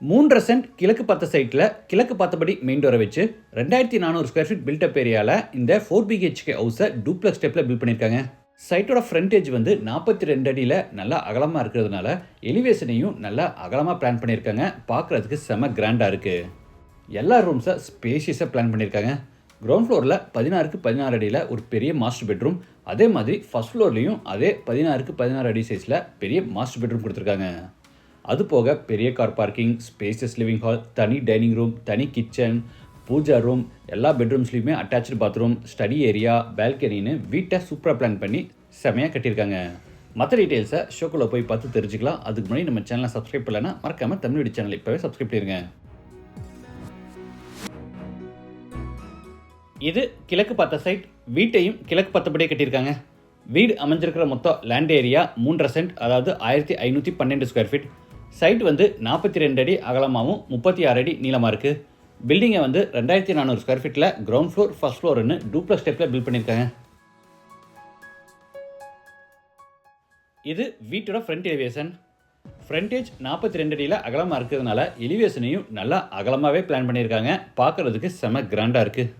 மூன்றரை சென்ட் கிழக்கு பார்த்த சைட்டில் கிழக்கு பார்த்தபடி மெயின் டோரை வச்சு ரெண்டாயிரத்தி நானூறு ஸ்கொயர் ஃபீட் பில்டப் ஏரியாவில் இந்த ஃபோர் பிஹெச்கே ஹவுஸை டூப்ளக்ஸ் ஸ்டெப்பில் பில்ட் பண்ணியிருக்காங்க. சைட்டோட ஃப்ரண்டேஜ் வந்து நாற்பத்தி ரெண்டு அடியில் நல்லா அகலமாக இருக்கிறதுனால எலிவேஷனையும் நல்லா அகலமாக பிளான் பண்ணியிருக்காங்க. பார்க்குறதுக்கு செம கிராண்டாக இருக்குது எல்லா ரூம்ஸை ஸ்பேஷியஸாக பிளான் பண்ணியிருக்காங்க. கிரவுண்ட் ஃப்ளோரில் பதினாறுக்கு பதினாறு அடியில் ஒரு பெரிய மாஸ்டர் பெட்ரூம் அதே மாதிரி ஃபர்ஸ்ட் ஃப்ளோர்லேயும் அதே பதினாறுக்கு பதினாறு அடி சைஸில் பெரிய மாஸ்டர் பெட்ரூம் கொடுத்துருக்காங்க. அது போக பெரிய car parking spacious living hall தனி டைனிங் ரூம் தனி கிச்சன் பூஜா ரூம் எல்லா பெட்ரூம்ஸ்லேயுமே அட்டாச்சு பாத்ரூம் ஸ்டடி ஏரியா பால்கனின்னு வீட்டை சூப்பராக பிளான் பண்ணி செமையாக கட்டியிருக்காங்க. மற்ற டீட்டெயில்ஸை ஷோக்குள்ளே போய் பார்த்து தெரிஞ்சுக்கலாம். அதுக்கு முன்னாடி நம்ம சேனலை சப்ஸ்கிரைப் பண்ணலன்னா மறக்காமல் தமிழ் சேனல் இப்போவே சப்ஸ்கிரைப் பண்ணிருங்க. இது கிழக்கு பார்த்த சைட் வீட்டையும் கிழக்கு பார்த்தபடியே கட்டியிருக்காங்க. வீடு அமைஞ்சிருக்கிற மொத்தம் லேண்ட் ஏரியா மூன்றரை சென்ட் அதாவது ஆயிரத்தி ஐநூற்றி பன்னெண்டு ஸ்கொயர் ஃபீட் சைட் வந்து நாற்பத்தி ரெண்டு அடி அகலமாகவும் முப்பத்தி ஆறு அடி நீளமாக இருக்குது பில்டிங்கை வந்து ரெண்டாயிரத்தி நானூறு ஸ்கொயர் ஃபீட்டில் கிரவுண்ட் ஃப்ளோர் ஃபர்ஸ்ட் ஃப்ளோர்னு டூப்ளஸ் ஸ்டெப்பில் பில்ட் பண்ணியிருக்காங்க. இது வீட்டோட ஃப்ரண்ட் எலிவேஷன் ஃப்ரண்டேஜ் நாற்பத்தி ரெண்டு அடியில் அகலமாக இருக்கிறதுனால எலிவேஷனையும் நல்லா அகலமாகவே பிளான் பண்ணியிருக்காங்க. பார்க்குறதுக்கு செம கிராண்டாக இருக்குது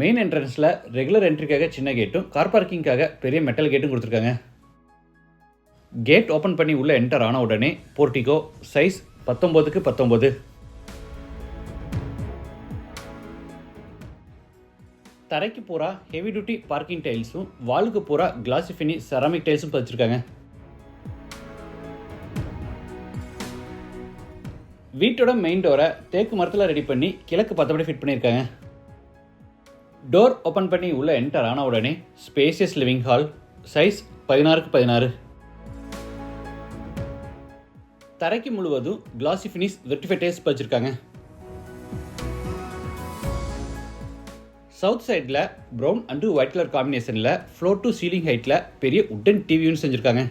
மெயின் என்ட்ரன்ஸில் ரெகுலர் என்ட்ரிக்காக சின்ன கேட்டும் கார் பார்க்கிங்காக பெரிய மெட்டல் கேட்டும் கொடுத்துருக்காங்க. கேட் ஓப்பன் பண்ணி உள்ளே என்டர் ஆன உடனே போர்ட்டிகோ சைஸ் பத்தொம்போதுக்கு பத்தொம்போது. தரைக்கு பூரா ஹெவி டியூட்டி பார்க்கிங் டைல்ஸும் வாலுக்கு பூரா கிளாசிஃபினி செராமிக் டைல்ஸும் பதிச்சிருக்காங்க. வீட்டோட மெயின் டோரை தேக்கு மரத்தில் ரெடி பண்ணி கிழக்கு பத்தபடி ஃபிட் பண்ணியிருக்காங்க. டோர் ஓப்பன் பண்ணி உள்ளே என்டர் ஆன உடனே ஸ்பேசியஸ் லிவிங் ஹால் சைஸ் பதினாறுக்கு பதினாறு. தரைக்கு முழுவதும் கிளாசி ஃபினிஷ் வெர்டிஃபைடேஸ் வச்சிருக்காங்க சவுத் சைடில் ப்ரௌன் அண்டு ஒயிட் கலர் காம்பினேஷனில் ஃப்ளோர் டு சீலிங் ஹைட்டில் பெரிய உட்டன் டிவியும் செஞ்சுருக்காங்க.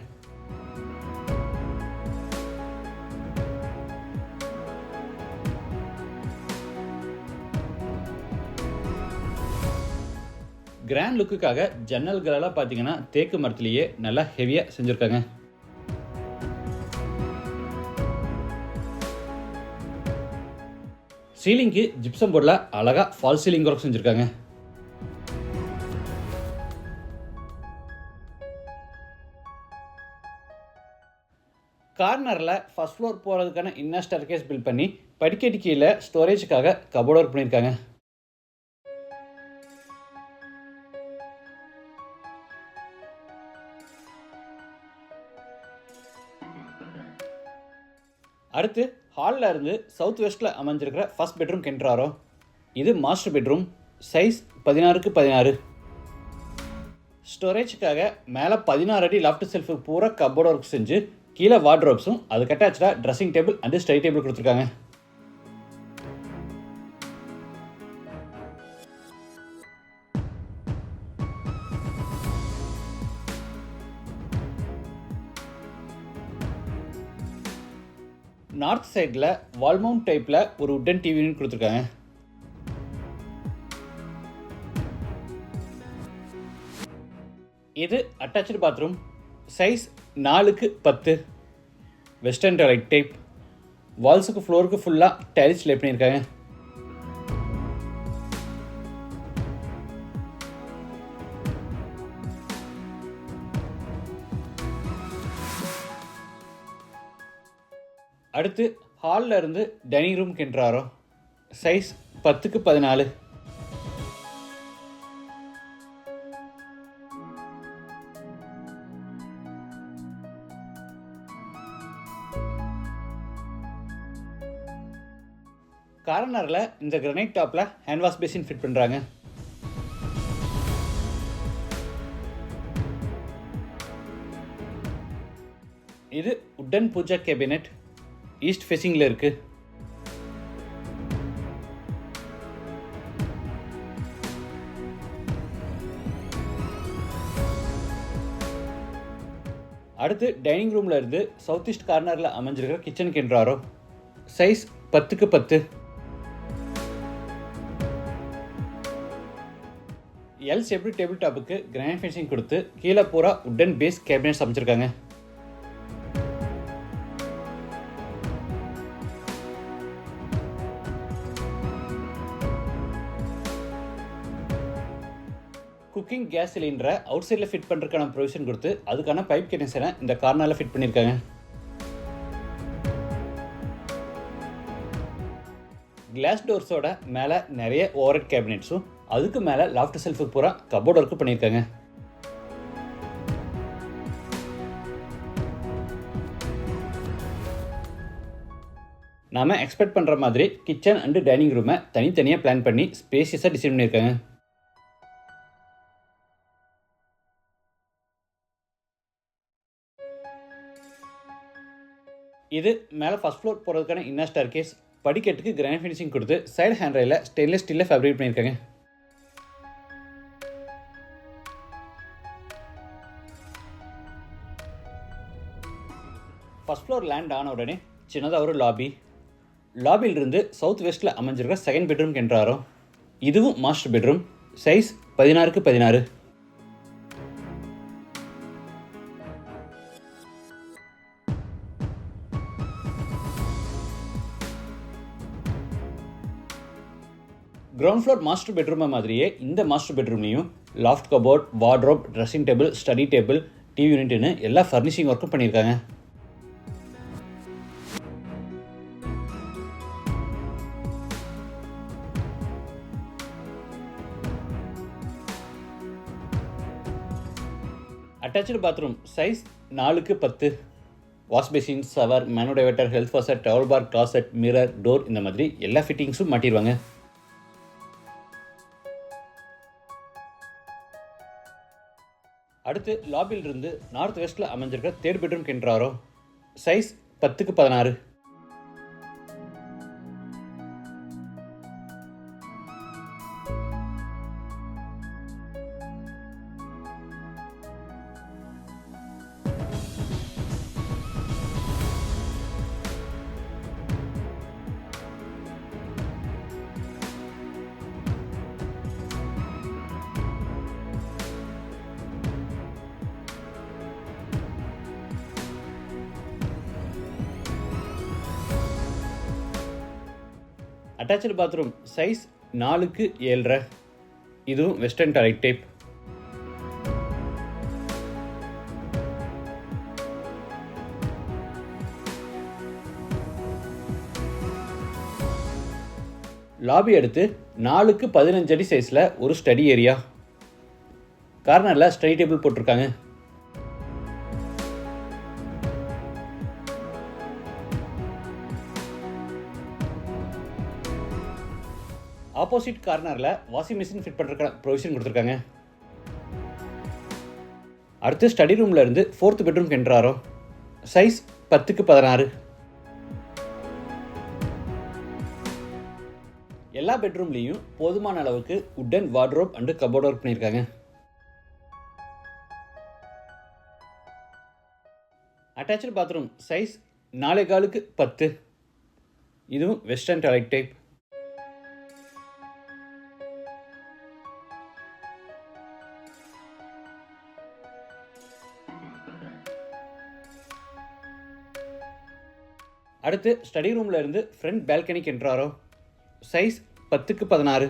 கிராண்ட் லுக்குக்காக ஜன்னல்களெல்லாம் பார்த்தீங்கன்னா தேக்கு மரத்துலேயே நல்லா ஹெவியாக செஞ்சுருக்காங்க. சீலிங்க்கு ஜிப்சம் போர்டில் அழகாக ஃபால் சீலிங் ஒர்க் செஞ்சுருக்காங்க. கார்னரில் ஃபர்ஸ்ட் ஃப்ளோர் போகிறதுக்கான இன்னர் ஸ்டர்கேஸ் பில்ட் பண்ணி படிக்கட்டு கீழே ஸ்டோரேஜுக்காக கபோர்ட் ஒர்க் பண்ணியிருக்காங்க. அடுத்து ஹாலில் இருந்து சவுத் வெஸ்ட்டில் அமைஞ்சிருக்கிற ஃபஸ்ட் பெட்ரூம் கென்றாரோ இது மாஸ்டர் பெட்ரூம் சைஸ் பதினாறுக்கு பதினாறு. ஸ்டோரேஜுக்காக மேலே பதினாறு அடி லெஃப்ட் செல்ஃபு பூரா கப்போர்ட் ஒர்க் செஞ்சு கீழே வார்ட்ரோப்ஸும் அதுக்கு அட்டாச்சாக dressing table and study table கொடுத்துருக்காங்க. நார்த் சைடில் வால்மவுண்ட் டைப்பில் ஒரு உட்டன் டிவின்னு கொடுத்துருக்காங்க. இது அட்டாச்சு பாத்ரூம் சைஸ் நாலுக்கு பத்து. வெஸ்டர்ன் டாய்லெட் டைப் வால்ஸுக்கு ஃப்ளோருக்கு ஃபுல்லாக டைல்ஸ் லே பண்ணியிருக்காங்க. அடுத்து ஹாலில் இருந்து டைனிங் ரூம் கென்றாரோ சைஸ் பத்துக்கு பதினாலு. கார்னரில் இந்த கிரனைட் டாப்பில் ஹேண்ட் வாஷ் பேசின் ஃபிட் பண்ணுறாங்க இது உட்டன் பூஜா கேபினெட் ஈஸ்ட் ஃபேஸிங்கில் இருக்குது அடுத்து டைனிங் ரூமில் இருந்து சவுத் ஈஸ்ட் கார்னரில் அமைஞ்சிருக்கிற கிச்சன் கென்றாரோ சைஸ் பத்துக்கு பத்து. எல் ஷேப்டு டேபிள் டாப்புக்கு கிராண்ட் ஃபினிஷிங் கொடுத்து கீழே பூரா உட்டன் பேஸ் கேபினட்ஸ் அமைச்சிருக்காங்க? குக்கிங் கேஸ் சிலிண்டரை அவுட் சைடில் ஃபிட் பண்ணுறதுக்கான ப்ரொவிஷன் கொடுத்து அதுக்கான பைப் கனெக்ஷனை இந்த கார்னரில் ஃபிட் பண்ணியிருக்காங்க. கிளாஸ் டோர்ஸோட மேலே நிறைய ஓவரட் கேபினெட்ஸும் அதுக்கு மேலே லாஃப்ட் செல்ஃபுக்கு பூரா கபோர்ட் ஒர்க்கு பண்ணியிருக்காங்க. நாம எக்ஸ்பெக்ட் பண்ணுற மாதிரி கிச்சன் அண்டு டைனிங் ரூமை தனித்தனியாக பிளான் பண்ணி ஸ்பேசியஸாக டிசைன் பண்ணியிருக்காங்க. இது மேலே ஃபஸ்ட் ஃப்ளோர் போகிறதுக்கான இன்னர் ஸ்டார் கேஸ் படிக்கட்டுக்கு கிராண்ட் ஃபினிஷிங் கொடுத்து சைடு ஹேண்ட் ரயில ஸ்டெயின்லெஸ் ஸ்டீலில் ஃபேப்ரிக் பண்ணியிருக்காங்க. ஃபர்ஸ்ட் ஃப்ளோர் லேண்ட் ஆன உடனே சின்னதாக ஒரு லாபி லாபியிலிருந்து சவுத் வெஸ்ட்டில் அமைஞ்சிருக்க செகண்ட் பெட்ரூம் கென்றாரோ இதுவும் மாஸ்டர் பெட்ரூம் சைஸ் பதினாறுக்கு பதினாறு. கிரவுண்ட் ஃப்ளோர் மாஸ்டர் பெட்ரூமை மாதிரியே இந்த master பெட்ரூம்லையும் loft cupboard wardrobe dressing table study table TV யூனிட்னு எல்லா ஃபர்னிஷிங் ஒர்க்கும் பண்ணியிருக்காங்க. அட்டாச்சு பாத்ரூம் சைஸ் நாலுக்கு பத்து. Wash basin shower மேனோடைவேட்டர் health washer towel bar closet mirror door இந்த மாதிரி எல்லா ஃபிட்டிங்ஸும் மாட்டிடுவாங்க அடுத்து லாபியிலிருந்து நார்த் வெஸ்ட்டில் அமைஞ்சிருக்க தேர்ட் பெட்ரூம் கென்றாரோ சைஸ் பத்துக்கு பதினாறு. அட்டாச்சு பாத்ரூம் சைஸ் நாலுக்கு ஏழரை. இதுவும் வெஸ்டர்ன் டாய்லெட் டைப் லாபி அடுத்து நாலுக்கு பதினஞ்சு அடி சைஸில் ஒரு ஸ்டடி ஏரியா கார்னரில் ஸ்டடி டேபிள் போட்டிருக்காங்க. ஆப்போசிட் கார்னரில் வாஷிங் மிஷின் ஃபிட் பண்ணுறதுக்கான ப்ரொவிஷன் கொடுத்துருக்காங்க. அடுத்து ஸ்டடி ரூமில் இருந்து ஃபோர்த் பெட்ரூம் கென்றாரோ சைஸ் பத்துக்கு பதினாறு. எல்லா பெட்ரூம்லேயும் போதுமான அளவுக்கு wooden wardrobe and cupboard work பண்ணியிருக்காங்க. அட்டாச்சு பாத்ரூம் சைஸ் நாலே காலுக்கு பத்து. இதுவும் வெஸ்டர்ன் டாய்லெட் டைப் அடுத்து ஸ்டடி ரூமில் இருந்து ஃப்ரண்ட் பால்கனிக்கு என்றாரோ? சைஸ் பத்துக்கு பதினாறு.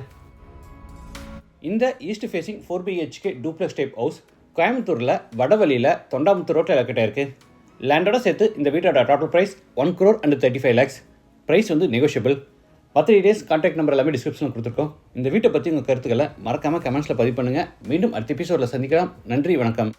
இந்த east facing four BHK duplex type house கோயம்புத்தூரில் வடவழியில் தொண்டாமுத்தூர் ரோட்டில் லொக்கேட்டாக இருக்குது லேண்டோட சேர்த்து இந்த வீட்டோட total price one crore and thirty five lakhs price வந்து நெகோஷியபிள் மற்ற டீடைல்ஸ் கான்டாக்ட் நம்பர் எல்லாமே டிஸ்கிரிப்ஷனில் கொடுத்துருக்கோம். இந்த வீட்டை பற்றி உங்கள் கருத்துக்களை மறக்காமல் கமெண்ட்ஸில் பதிவு பண்ணுங்கள் மீண்டும் அடுத்த எபிசோடில் சந்திக்கலாம். நன்றி வணக்கம்.